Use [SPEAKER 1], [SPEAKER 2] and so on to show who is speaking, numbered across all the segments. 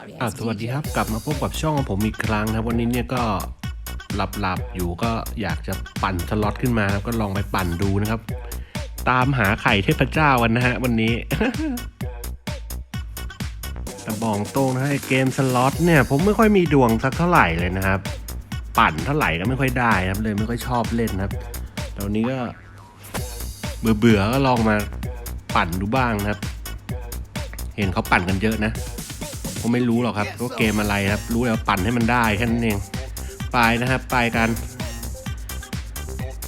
[SPEAKER 1] อะสวัสดีครับกลับมาพบกับช่องของผมอีกครั้งนะครับ วันนี้เนี่ยก็หลับหลับๆอยู่ก็อยากจะปั่นสล็อตขึ้นมาครับก็ลองไปปั่นดูนะครับ ตามหาไข่เทพเจ้ากันนะฮะวันนี้แต่บอกตรงนะฮะไอ้เกมสล็อตเนี่ย ผมไม่ค่อยมีดวงสักเท่าไหร่เลยนะครับ ปั่นเท่าไหร่ก็ไม่ค่อยได้นะครับเลยไม่ค่อยชอบเล่นนะครับแต่วันนี้ก็เบื่อเบื่อๆก็ลองมาปั่นดูบ้างนะครับ เห็นเขาปั่นกันเยอะนะ ผมไม่รู้หรอกครับว่าเกมอะไรครับ รู้แล้วาปั่นให้มันได้แค่นั้นเองไปนะครับไปกัน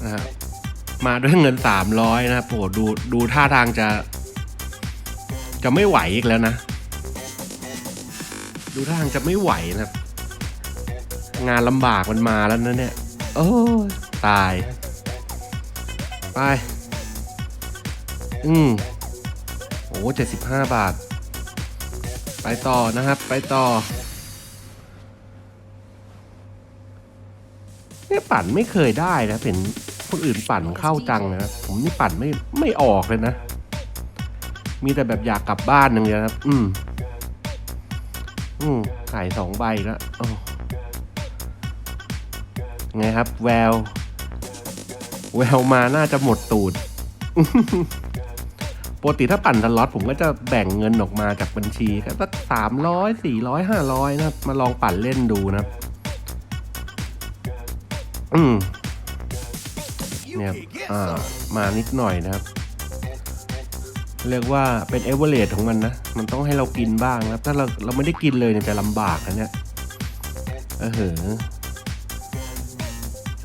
[SPEAKER 1] นะครับมาด้วยเงินสามร้อยนะครับโอ้โหดูดูท่าทางจะ จะไม่ไหวอีกแล้วนะ ดูท่าทางจะไม่ไหวนะครับ งานลำบากมันมาแล้วนะเนี่ย โอ้ตาย ไป อืมโอ้เจ็ดสิบห้าบาท ไปต่อนะครับ ไปต่อเนี่ยปั่นไม่เคยได้นะเห็นคนอื่นปั่นเข้าจังนะครับผมนี่ปั่นไม่ไม่ออกเลยนะ มีแต่แบบอยากกลับบ้านอย่างเดียวนะครับ อืม อืมขายสองใบแล้วไงครับ แวว แววมาน่าจะหมดตูด ปกติถ้าปั่นสล็อตผมก็จะแบ่งเงินออกมาจากบัญชีก็สักสามร้อยสี่ร้อยห้าร้อยนะครับ มาลองปั่นเล่นดูนะอืมเนี่ยอ่า มานิดหน่อยนะครับ เรียกว่าเป็นเอเวอเรของมันนะ มันต้องให้เรากินบ้างนะถ้าเราเราไม่ได้กินเลยเนี่ยจะลำบากนะเนี่ยเออเหอ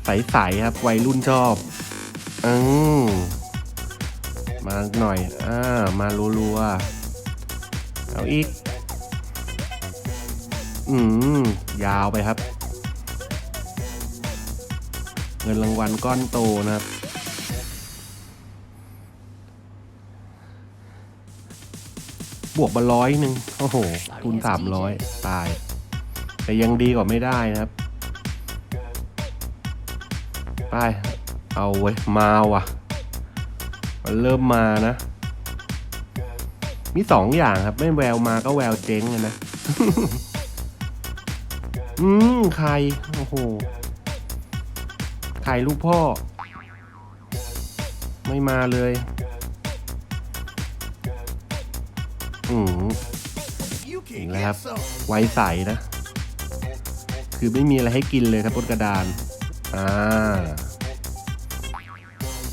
[SPEAKER 1] ใสๆครับ วัยรุ่นชอบอืม มาหน่อย อ่า มารัวๆ เอาอีก อืม ยาวไปครับ เงินรางวัลก้อนโตนะครับ บวกมาร้อยหนึ่งโอ้โห คูณสามร้อยตาย แต่ยังดีกว่าไม่ได้นะครับ ไป เอาไว้มาว่ะ มันเริ่มมานะ มีสองอย่างครับ ไม่แววมาก็แววเจ๊งนะ อืมใคร โอ้โหใครลูกพ่อ ไม่มาเลย อืม
[SPEAKER 2] อีก
[SPEAKER 1] แล้
[SPEAKER 2] ว
[SPEAKER 1] ครั
[SPEAKER 2] บบ
[SPEAKER 1] ไว้ใสนะ คือไม่มีอะไรให้กินเลยครับบนกระดาน อ่า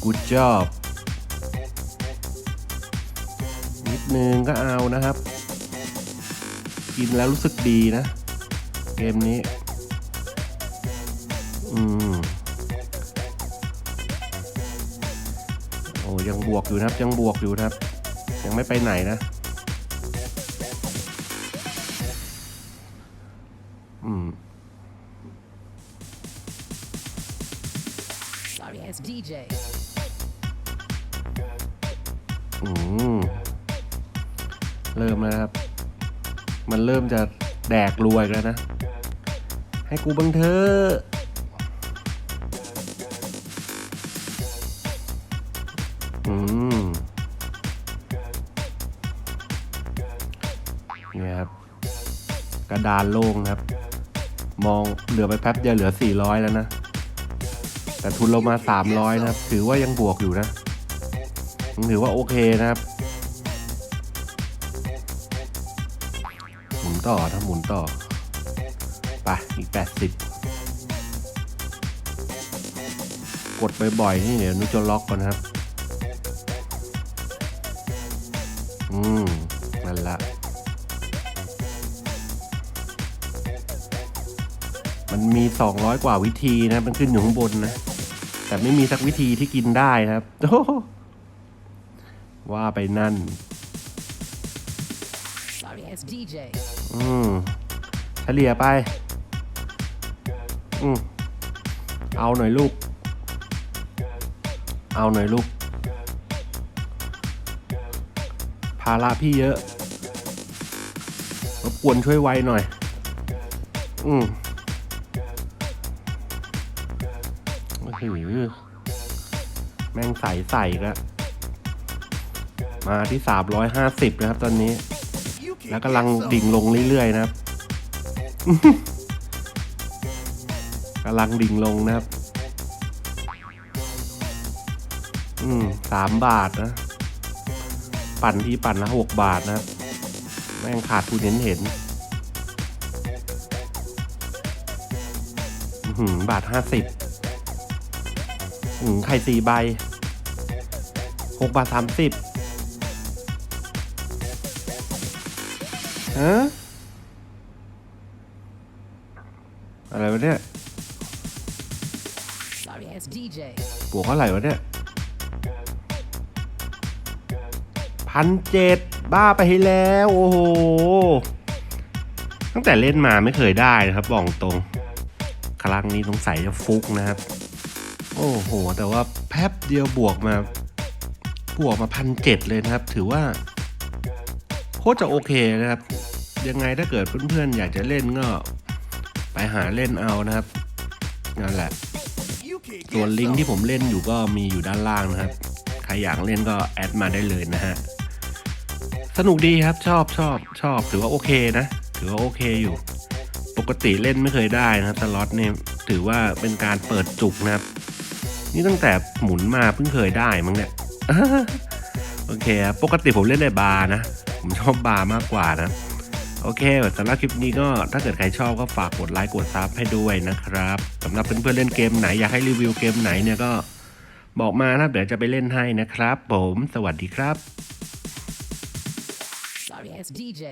[SPEAKER 1] good job นิดนึงก็เอานะครับ กินแล้วรู้สึกดีนะ เกมนี้ อืม โอ้ยังบวกอยู่นะครับ ยังบวกอยู่นะครับ ยังไม่ไปไหนนะอืม
[SPEAKER 3] Sorry ass DJ.
[SPEAKER 1] อืม เริ่มแล้วครับ มันเริ่มจะแดกรวยแล้วนะ ให้กูบังเธออืมเนี่ยครับ กระดานโล่งครับ มองเหลือไปแป๊บเดียวเหลือ 400 แล้วนะ แต่ทุนเรามา 300 นะครับ ถือว่ายังบวกอยู่นะ ถือว่าโอเคนะครับ ต่อถ้าหมุนต่อไปอีก 80 กดบ่อยๆนี่เดี๋ยวนุจะล็อกก่อนะครับ อืมนั่นละ มันมี 200 กว่าวิธีนะ มันขึ้นอยู่ข้างบนนะ แต่ไม่มีสักวิธีที่กินได้นะครับ ว่าไปนั่น อืมเฉลี่ยไป อืมเอาหน่อยลูก เอาหน่อยลูก ภาระพี่เยอะรบกวนช่วยไวหน่อย อืมโอ้โหแม่งใสใสแล้วมาที่สามร้อยห้าสิบนะครับตอนนี้ แล้วกำลังดิ่งลงเรื่อยๆนะครับกำลังดิ่งลงนะครับ อืมสามบาทนะ ปั่นที่ปั่นละหกบาทนะครับ แม่งขาดทุนเห็นเห็นอื้อหือบาทห้าสิบอืมไข่สี่ใบหกบาทสามสิบ ฮะอะไรวะเนี่ย
[SPEAKER 3] Sorry ass DJ.
[SPEAKER 1] บวกเท่าไหร่วะเนี่ยพันเจ็ดบ้าไปให้แล้ว โอ้โห ตั้งแต่เล่นมาไม่เคยได้นะครับบอกตรง ครั้งนี้สงสัยจะฟุกนะครับ โอ้โห แต่ว่าแป๊บเดียวบวกมาบวกมาพันเจ็ดเลยนะครับ ถือว่าโคตรจะโอเคนะครับ ยังไงถ้าเกิดเพื่อนๆอยากจะเล่นก็ไปหาเล่นเอานะครับนั่นแหละ ส่วนลิงก์ที่ผมเล่นอยู่ก็มีอยู่ด้านล่างนะครับ ใครอยากเล่นก็แอดมาได้เลยนะฮะ สนุกดีครับชอบชอบชอบถือว่าโอเคนะ ถือว่าโอเคอยู่ ปกติเล่นไม่เคยได้นะครับสล็อตเนี่ยถือว่าเป็นการเปิดจุกนะครับ นี่ตั้งแต่หมุนมาเพิ่งเคยได้มั้งเนี่ยโอเคปกติผมเล่นในบาร์นะ ผมชอบบาร์มากกว่านะ โอเคสำหรับคลิปนี้ก็ถ้าเกิดใครชอบก็ฝากกดไลค์กดซับให้ด้วยนะครับสำหรับเพื่อนๆเล่นเกมไหนอยากให้รีวิวเกมไหนเนี่ยก็บอกมานะเดี๋ยวจะไปเล่นให้นะครับ ผม สวัสดีครับ
[SPEAKER 3] Sorry ass DJ.